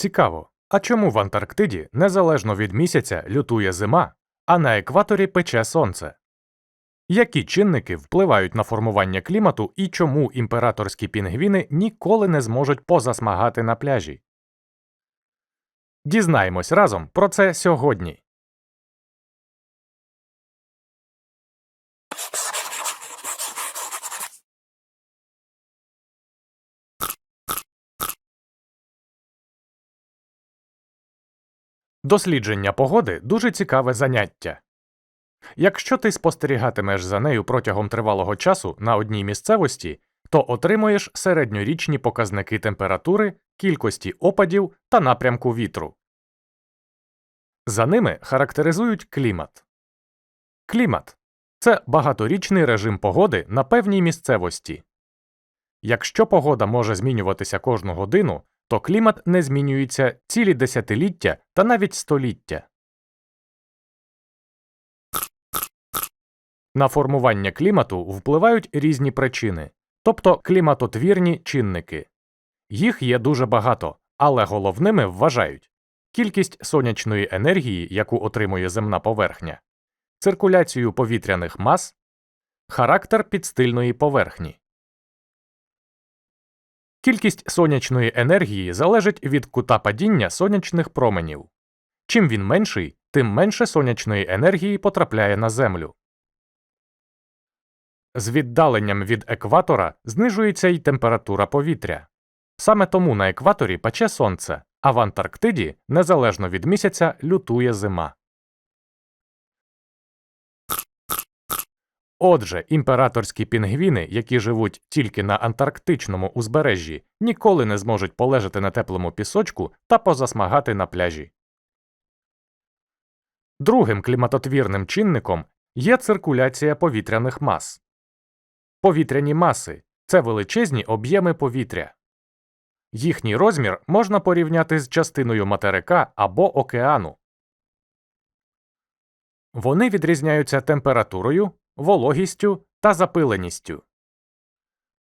Цікаво, а чому в Антарктиді незалежно від місяця лютує зима, а на екваторі пече сонце? Які чинники впливають на формування клімату і чому імператорські пінгвіни ніколи не зможуть позасмагати на пляжі? Дізнаємось разом про це сьогодні. Дослідження погоди дуже цікаве заняття. Якщо ти спостерігатимеш за нею протягом тривалого часу на одній місцевості, то отримуєш середньорічні показники температури, кількості опадів та напрямку вітру. За ними характеризують клімат. Клімат це багаторічний режим погоди на певній місцевості. Якщо погода може змінюватися кожну годину, то клімат не змінюється цілі десятиліття та навіть століття. На формування клімату впливають різні причини, тобто кліматотвірні чинники. Їх є дуже багато, але головними вважають кількість сонячної енергії, яку отримує земна поверхня, циркуляцію повітряних мас, характер підстильної поверхні. Кількість сонячної енергії залежить від кута падіння сонячних променів. Чим він менший, тим менше сонячної енергії потрапляє на Землю. З віддаленням від екватора знижується й температура повітря. Саме тому на екваторі пече сонце, а в Антарктиді, незалежно від місяця, лютує зима. Отже, імператорські пінгвіни, які живуть тільки на антарктичному узбережжі, ніколи не зможуть полежати на теплому пісочку та позасмагати на пляжі. Другим кліматотвірним чинником є циркуляція повітряних мас. Повітряні маси це величезні об'єми повітря. Їхній розмір можна порівняти з частиною материка або океану. Вони відрізняються температурою, вологістю та запиленістю.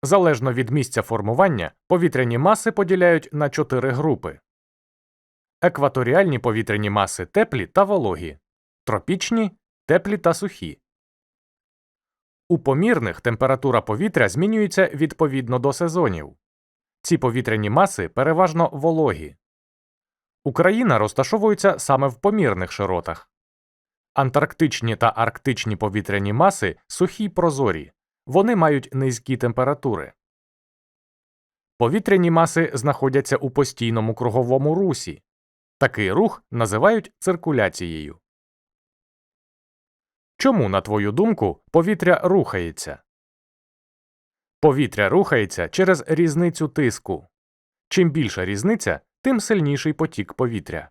Залежно від місця формування, повітряні маси поділяють на чотири групи. Екваторіальні повітряні маси теплі та вологі, тропічні теплі та сухі. У помірних температура повітря змінюється відповідно до сезонів. Ці повітряні маси переважно вологі. Україна розташовується саме в помірних широтах. Антарктичні та арктичні повітряні маси сухі й прозорі, вони мають низькі температури. Повітряні маси знаходяться у постійному круговому русі. Такий рух називають циркуляцією. Чому, на твою думку, повітря рухається? Повітря рухається через різницю тиску. Чим більша різниця, тим сильніший потік повітря.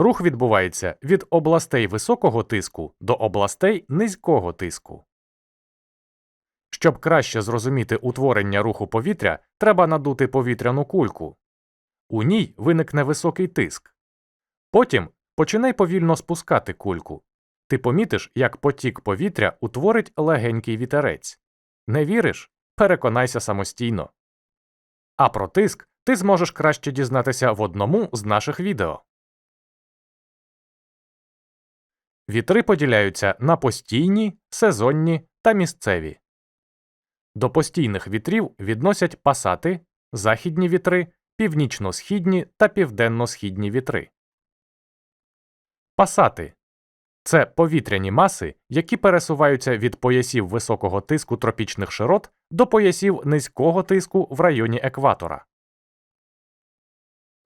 Рух відбувається від областей високого тиску до областей низького тиску. Щоб краще зрозуміти утворення руху повітря, треба надути повітряну кульку. У ній виникне високий тиск. Потім починай повільно спускати кульку. Ти помітиш, як потік повітря утворить легенький вітерець. Не віриш? Переконайся самостійно. А про тиск ти зможеш краще дізнатися в одному з наших відео. Вітри поділяються на постійні, сезонні та місцеві. До постійних вітрів відносять пасати, західні вітри, північно-східні та південно-східні вітри. Пасати це повітряні маси, які пересуваються від поясів високого тиску тропічних широт до поясів низького тиску в районі екватора.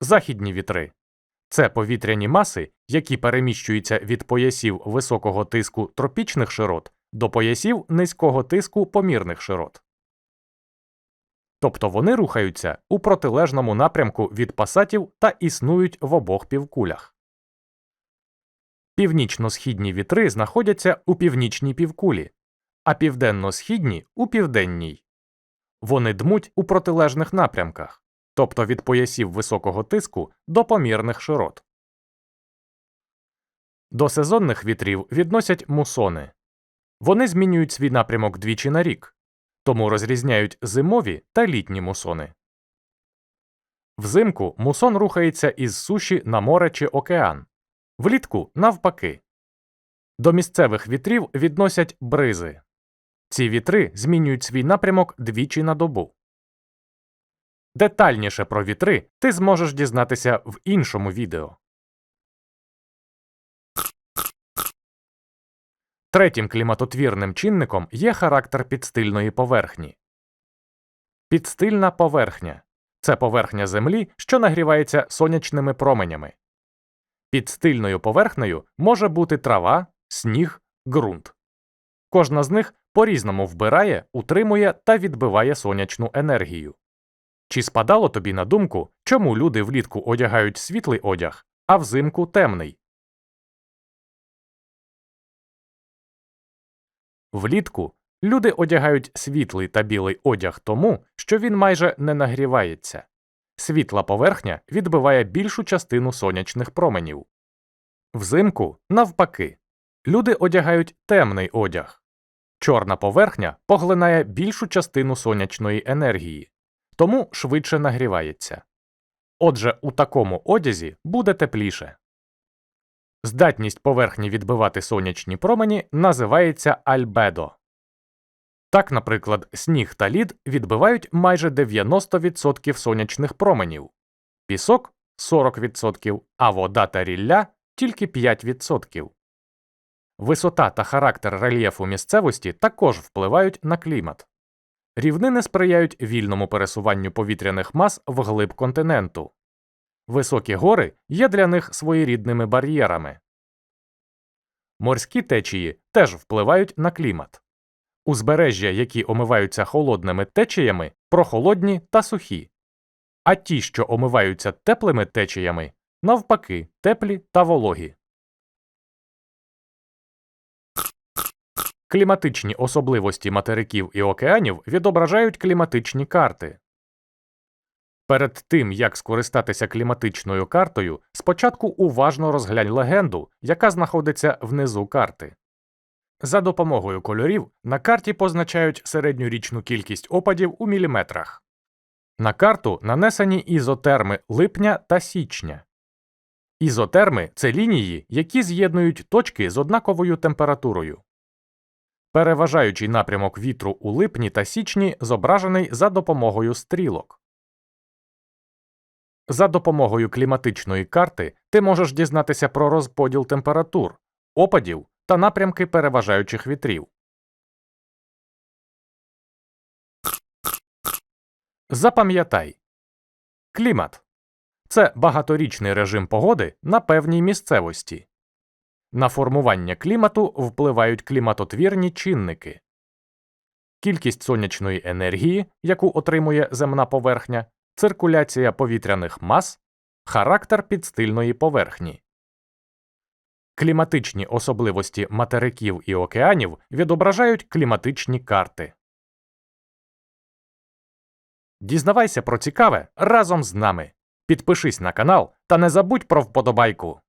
Західні вітри це повітряні маси, які переміщуються від поясів високого тиску тропічних широт до поясів низького тиску помірних широт. Тобто вони рухаються у протилежному напрямку від пасатів та існують в обох півкулях. Північно-східні вітри знаходяться у північній півкулі, а південно-східні у південній. Вони дмуть у протилежних напрямках, тобто від поясів високого тиску до помірних широт. До сезонних вітрів відносять мусони. Вони змінюють свій напрямок двічі на рік, тому розрізняють зимові та літні мусони. Взимку мусон рухається із суші на море чи океан, влітку навпаки. До місцевих вітрів відносять бризи. Ці вітри змінюють свій напрямок двічі на добу. Детальніше про вітри ти зможеш дізнатися в іншому відео. Третім кліматотвірним чинником є характер підстильної поверхні. Підстильна поверхня це поверхня Землі, що нагрівається сонячними променями. Підстильною поверхнею може бути трава, сніг, ґрунт. Кожна з них по-різному вбирає, утримує та відбиває сонячну енергію. Чи спадало тобі на думку, чому люди влітку одягають світлий одяг, а взимку темний? Влітку люди одягають світлий та білий одяг тому, що він майже не нагрівається. Світла поверхня відбиває більшу частину сонячних променів. Взимку, навпаки, люди одягають темний одяг. Чорна поверхня поглинає більшу частину сонячної енергії, тому швидше нагрівається. Отже, у такому одязі буде тепліше. Здатність поверхні відбивати сонячні промені називається альбедо. Так, наприклад, сніг та лід відбивають майже 90% сонячних променів, пісок 40%, а вода та рілля тільки 5%. Висота та характер рельєфу місцевості також впливають на клімат. Рівнини сприяють вільному пересуванню повітряних мас вглиб континенту. Високі гори є для них своєрідними бар'єрами. Морські течії теж впливають на клімат. Узбережжя, які омиваються холодними течіями, прохолодні та сухі, а ті, що омиваються теплими течіями, навпаки, теплі та вологі. Кліматичні особливості материків і океанів відображають кліматичні карти. Перед тим, як скористатися кліматичною картою, спочатку уважно розглянь легенду, яка знаходиться внизу карти. За допомогою кольорів на карті позначають середньорічну кількість опадів у міліметрах. На карту нанесені ізотерми липня та січня. Ізотерми це лінії, які з'єднують точки з однаковою температурою. Переважаючий напрямок вітру у липні та січні зображений за допомогою стрілок. За допомогою кліматичної карти ти можеш дізнатися про розподіл температур, опадів та напрямки переважаючих вітрів. Запам'ятай клімат це багаторічний режим погоди на певній місцевості. На формування клімату впливають кліматотвірні чинники. Кількість сонячної енергії, яку отримує земна поверхня, циркуляція повітряних мас, характер підстильної поверхні. Кліматичні особливості материків і океанів відображають кліматичні карти. Дізнавайся про цікаве разом з нами. Підпишись на канал та не забудь про вподобайку.